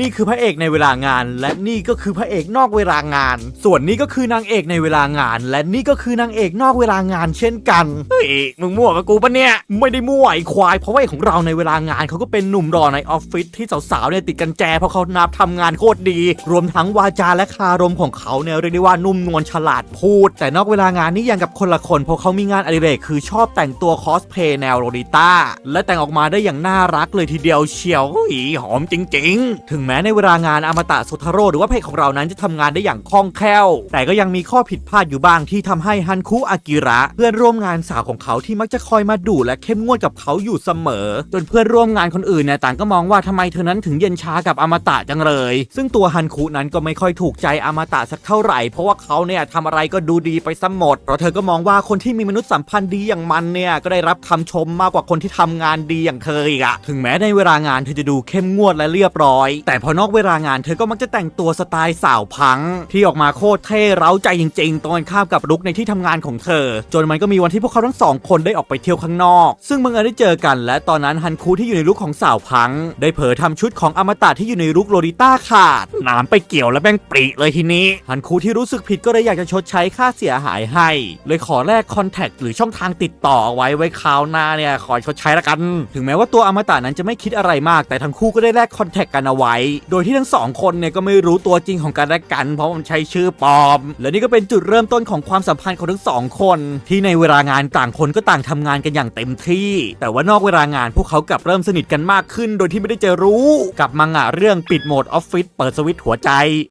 นี่คือพระเอกในเวลางาน และนี่ก็คือพระเอกนอกเวลางาน ส่วนนี้ก็คือนางเอกในเวลางาน และนี่ก็คือนางเอกนอกเวลางานเช่นกันเฮ้ยมึงมั่วกับกูปะเนี่ยไม่ได้มั่วไอ้ควายเพราะว่าของเราในเวลางานเขาก็เป็นหนุ่มรอในออฟฟิศที่สาวๆเนี่ยติดกันแจเพราะเขานับทำงานโคตรดี รวมทั้งวาจาและคารมของเขาเนี่ยเรียกได้ว่านุ่มนวลฉลาดพูด แต่นอกเวลางานนี่ยังกับคนละคนเพราะเขามีงานอดิเรกคือชอบแต่งตัวคอสเพลย์แนวโรดิต้าและแต่งออกมาได้อย่างน่ารักเลยทีเดียวเชียวอุ๊ยหอมจริง ๆ ถึงแม้ในเวลางานอมตะสุทาโร่หรือว่าเพจของเรานั้นจะทำงานได้อย่างคล่องแคล่ว แต่ก็ยังมีข้อผิดพลาดอยู่บ้างที่ทำให้ฮันคุอากิระ เพื่อนร่วมงานสาวของเขาที่มักจะคอยมาดุและเข้มงวดกับเขาอยู่เสมอ จนเพื่อนร่วมงานคนอื่นเนี่ยต่างก็มองว่าทำไมเธอนั้นถึงเย็นช้ากับอมตะจังเลย ซึ่งตัวฮันคุนั้นก็ไม่ค่อยถูกใจอมตะสักเท่าไหร่ เพราะว่าเขาเนี่ยทำอะไรก็ดูดีไปซะหมดเพราะเธอก็มองว่าคนที่มีมนุษยสัมพันธ์ดีอย่างมันเนี่ยก็ได้รับคำชมมากกว่าคนที่ทำงานดีอย่างเธออีกอะถึงแม้ในเวลางานเธอจะดูเข้มงวดและเรียบร้อยแแต่พอนอกเวลางานเธอก็มักจะแต่งตัวสไตล์สาวพัง ที่ออกมาโคตรเท่เร้าใจจริงๆ ตรงกันข้ามกับลุกในที่ทำงานของเธอ จนมันก็มีวันที่พวกเขาทั้งสองคนได้ออกไปเที่ยวข้างนอก ซึ่งบังเอิญได้เจอกัน และตอนนั้นฮันคูที่อยู่ในลุคของสาวพัง ได้เผยทำชุดของอมตะที่อยู่ในลุคโลลิต้าขาดน้ำไปเกี่ยวและแม่งปรีเลยทีนี้ ฮันคูที่รู้สึกผิดก็เลยอยากจะชดใช้ค่าเสียหายให้ เลยขอแลกคอนแทคหรือช่องทางติดต่อเอาไว้ไว้คราวหน้าเนี่ยขอชดใช้ละกัน ถึงแม้ว่าตัวอมตะนั้นจะไม่คิดอะไรมาก แต่ทั้งคู่ก็ได้แลกคอนแทคกันเอาไว้โดยที่ทั้งสองคนเนี่ยก็ไม่รู้ตัวจริงของกันและกัน เพราะมันใช้ชื่อปลอม และนี่ก็เป็นจุดเริ่มต้นของความสัมพันธ์ของทั้งสองคน ที่ในเวลางานต่างคนก็ต่างทำงานกันอย่างเต็มที่ แต่ว่านอกเวลางานพวกเขากลับเริ่มสนิทกันมากขึ้น โดยที่ไม่ได้จะรู้ กับมังงะเรื่องปิดโหมดออฟฟิศเปิดสวิตช์หัวใจ